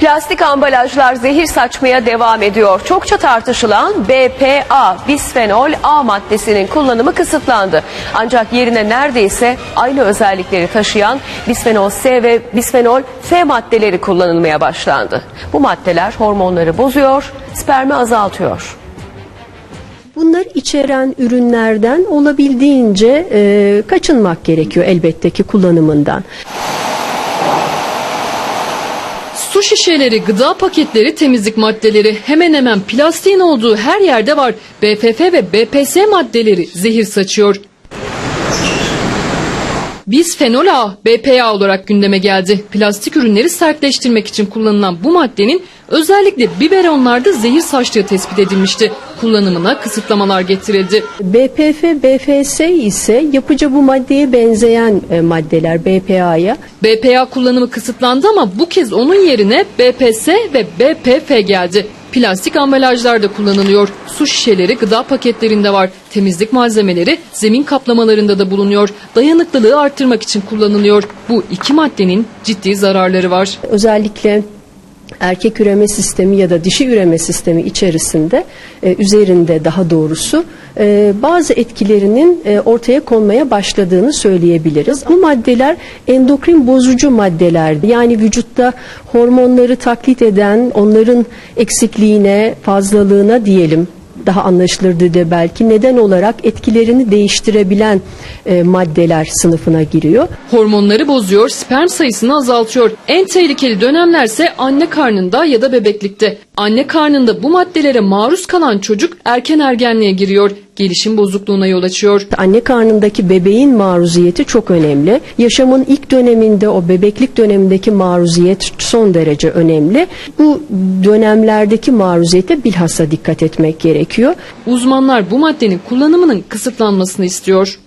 Plastik ambalajlar zehir saçmaya devam ediyor. Çokça tartışılan BPA, bisfenol A maddesinin kullanımı kısıtlandı. Ancak yerine neredeyse aynı özellikleri taşıyan bisfenol C ve bisfenol F maddeleri kullanılmaya başlandı. Bu maddeler hormonları bozuyor, spermi azaltıyor. Bunlar içeren ürünlerden olabildiğince e, kaçınmak gerekiyor elbette ki kullanımından. Su şişeleri, gıda paketleri, temizlik maddeleri hemen hemen plastiğin olduğu her yerde var. BFF ve BPS maddeleri zehir saçıyor. Bisfenol A, BPA olarak gündeme geldi. Plastik ürünleri sertleştirmek için kullanılan bu maddenin özellikle biberonlarda zehir saçtığı tespit edilmişti. Kullanımına kısıtlamalar getirildi. BPF, BFS ise yapıcı bu maddeye benzeyen e, maddeler BPA'ya. BPA kullanımı kısıtlandı ama bu kez onun yerine BPS ve BPF geldi. Plastik ambalajlarda kullanılıyor. Su şişeleri gıda paketlerinde var. Temizlik malzemeleri zemin kaplamalarında da bulunuyor. Dayanıklılığı arttırmak için kullanılıyor. Bu iki maddenin ciddi zararları var. Özellikle erkek üreme sistemi ya da dişi üreme sistemi içerisinde e, üzerinde daha doğrusu e, bazı etkilerinin e, ortaya konmaya başladığını söyleyebiliriz. Bu maddeler endokrin bozucu maddeler. Yani vücutta hormonları taklit eden, onların eksikliğine, fazlalığına diyelim daha anlaşılır de belki neden olarak etkilerini değiştirebilen e, maddeler sınıfına giriyor. Hormonları bozuyor, sperm sayısını azaltıyor. En tehlikeli dönemlerse anne karnında ya da bebeklikte. Anne karnında bu maddelere maruz kalan çocuk erken ergenliğe giriyor. Gelişim bozukluğuna yol açıyor. Anne karnındaki bebeğin maruziyeti çok önemli. Yaşamın ilk döneminde o bebeklik dönemindeki maruziyet son derece önemli. Bu dönemlerdeki maruziyete bilhassa dikkat etmek gerekiyor. Uzmanlar bu maddenin kullanımının kısıtlanmasını istiyor.